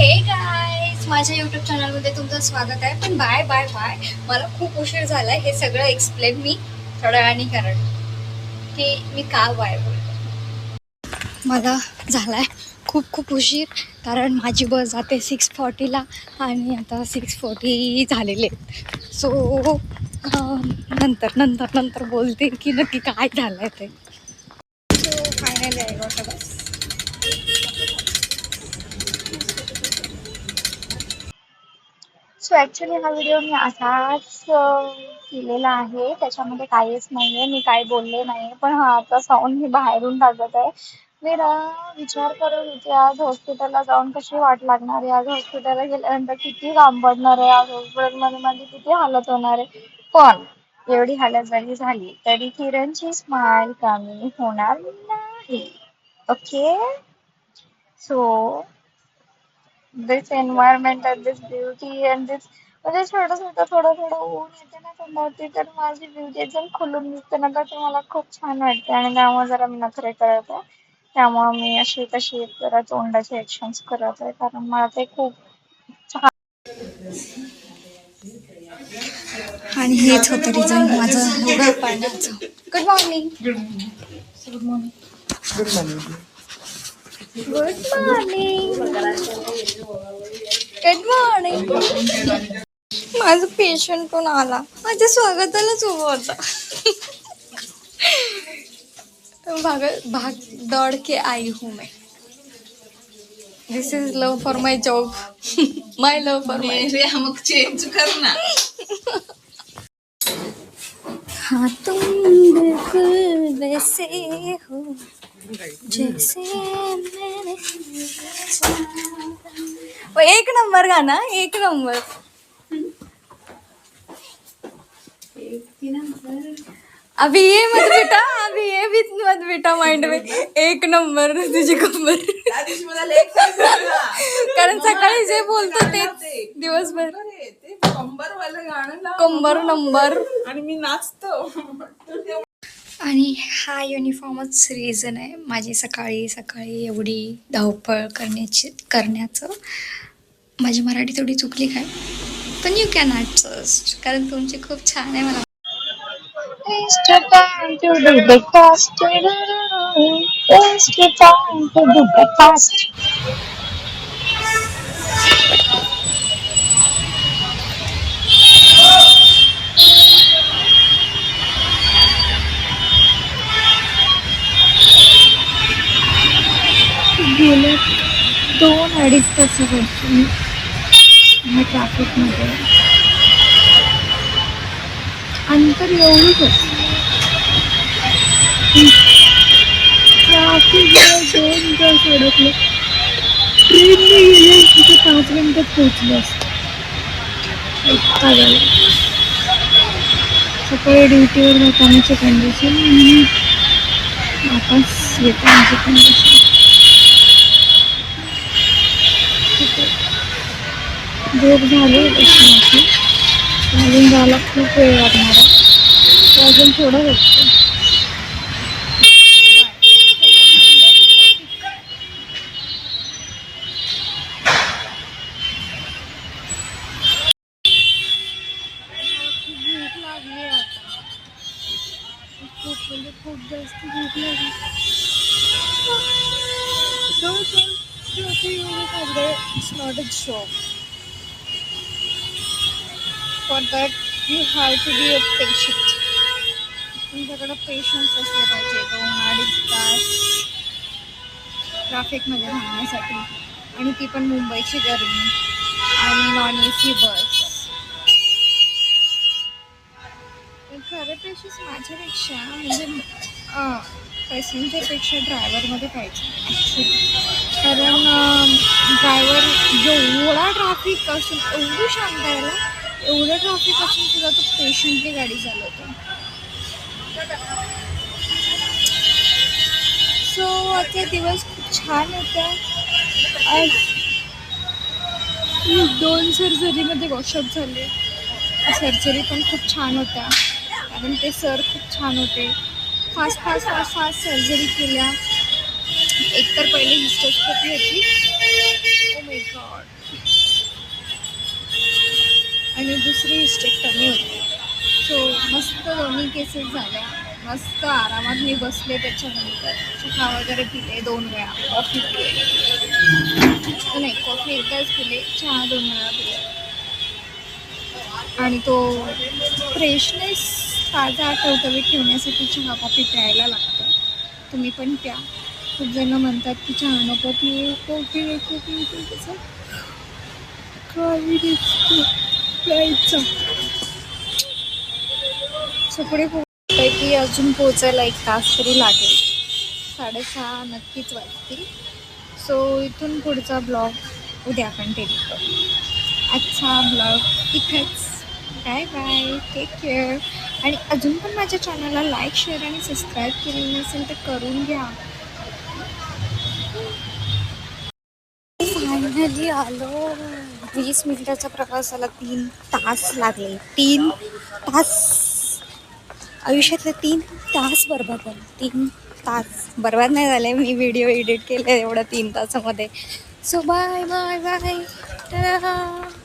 हे गाईज माझ्या युट्यूब चॅनलमध्ये तुमचं स्वागत आहे. पण बाय बाय बाय मला खूप उशीर झालाय हे सगळं एक्सप्लेन मी थोड्या वेळाने कारण की मी का बाय बोलते. मला झाला आहे खूप खूप उशीर कारण माझी बस जाते सिक्स फॉर्टीला आणि आता सिक्स फॉर्टी झालेले आहेत. सो नंतर नंतर नंतर बोलते की नक्की काय झालं आहे ते. सो फायनली आहे बस सो ॲक्च्युली हा व्हिडिओ मी असाच केलेला आहे. त्याच्यामध्ये काहीच नाहीये. मी काही बोलले नाही पण हा आता साऊंड मी बाहेरून टाकत आहे. मी ना विचार करत होते आज हॉस्पिटलला जाऊन कशी वाट लागणार आहे? आज हॉस्पिटलला गेल्यानंतर किती काम पडणार आहे? आज हॉस्पिटलमध्ये माझी किती हालत होणार आहे? पण एवढी हालत जरी झाली तरी किरणची स्माइल कमी होणार नाही. Okay so this environment and this beauty and this म्हणजे छोटं छोटं थोडं थोडं ऊन येते ना तोंडावरती तर माझी ब्युटी एकदम खुलून दिसते ना तर ते मला खूप छान वाटते. आणि त्यामुळे जरा मी नखरे करत आहे. त्यामुळे मी अशी तशी जरा तोंडाचे ऍक्शन्स करत आहे. कारण मला ते खूप आणि हेच होतं रिझन माझं good morning good morning good morning good morning good morning माझं पेशंट पण आला? माझ्या स्वागतालाच उभं होता. भाग भाग दौड़ के आई हूँ मैं. This is love for my job my love for my हमक change करना. हाँ तुम बिल्कुल वैसे हो। एक नंबर गाना एक नंबर. अभी ये मत बेटा अभी ये भी मत बेटा माइंड में. एक नंबर तुझी कंबर कारण सकाळी जे बोलतो ते दिवसभर. कंबर वालं गाणं. कंबर नंबर. आणि मी नाचतो. आणि हा युनिफॉर्मच रिझन आहे. माझी सकाळी सकाळी एवढी धावपळ करण्याची करण्याचं माझी मराठी थोडी चुकली काय? पण यू कॅन ॲडजस्ट कारण तुमची खूप छान आहे मला. गेल्या दोन अडीच तासापासून ह्या ट्रॅफिकमध्ये अंतर एवढंच ट्रॅफिक दोन तास अडकले. ट्रेनने गेले तिथे पाच मिनिटात पोहोचले असते. इतका सकाळी ड्युटीवर जातानाची कंडिशन आणि वापस येतानाची कंडिशन झोप झाली तशी अजून जायला खूप वेळ लागणार आहे. अजून थोडं बघतो भूक लागली आता खूप जास्त भूक लागली Don't shop for that you have to be a patient तुमच्याकडं पेशन्स असले पाहिजे. दोन अडीच तास ट्रॅफिकमध्ये राहण्यासाठी आणि ती पण मुंबईची गर्मी. आणि नॉन ए सी बस खरं पेशन्स माझ्यापेक्षा म्हणजे पॅसेंजरपेक्षा ड्रायव्हरमध्ये पाहिजे. ॲक्च्युली कारण ड्रायव्हर जेवढा ट्रॅफिक असून एवढी शांत आहे ना एवढं ट्रॅफिक असून सुद्धा तो पेशंटली गाडी चालवतो. सो आजचा दिवस खूप छान होता. आज दोन सर्जरीमध्ये वॉशअप झाले. सर्जरी पण खूप छान होत्या कारण ते सर खूप छान होते. Fast fast fast fast surgery केल्या. एक तर पहिले हिस्टोस्कोपी होती. ओ माय गॉड आणि दुसरी हिस्टेक्टमी होती. सो मस्त दोन्ही केसेस झाल्या. मस्त आरामात मी बसले त्याच्यानंतर. चहा वगैरे पिले दोन वेळा. कॉफी पिले. नाही कॉफी एकदाच पिले. चहा दोन वेळा पिले. आणि तो फ्रेशनेस ताजा टवटवीत ठेवण्यासाठी चहा कॉफी प्यायला लागतं. तुम्ही पण प्या. खूप जण म्हणतात की चहा नको पिऊ. कॉफी नको पिऊ. पण कसं पैकी प्यायचं अजून पोचायला एक तास तरी लागेल. साडेसहा नक्कीच वाजतील. सो इथून पुढचा ब्लॉग उद्या आपण कंटिन्यू करू. आजचा ब्लॉग इथेच. बाय बाय टेक केअर आणि अजून पण माझ्या चॅनलला लाईक शेअर आणि सबस्क्राईब केलेली नसेल तर करून घ्या. फायनली आलो. वीस मिनिटाचा प्रवासाला तीन तास लागले. तीन तास. आयुष्यातले तीन तास बरबाद झाले. तीन तास बरबाद नाही झाले. मी व्हिडिओ एडिट केले एवढ्या तीन तासामध्ये. So bye bye bye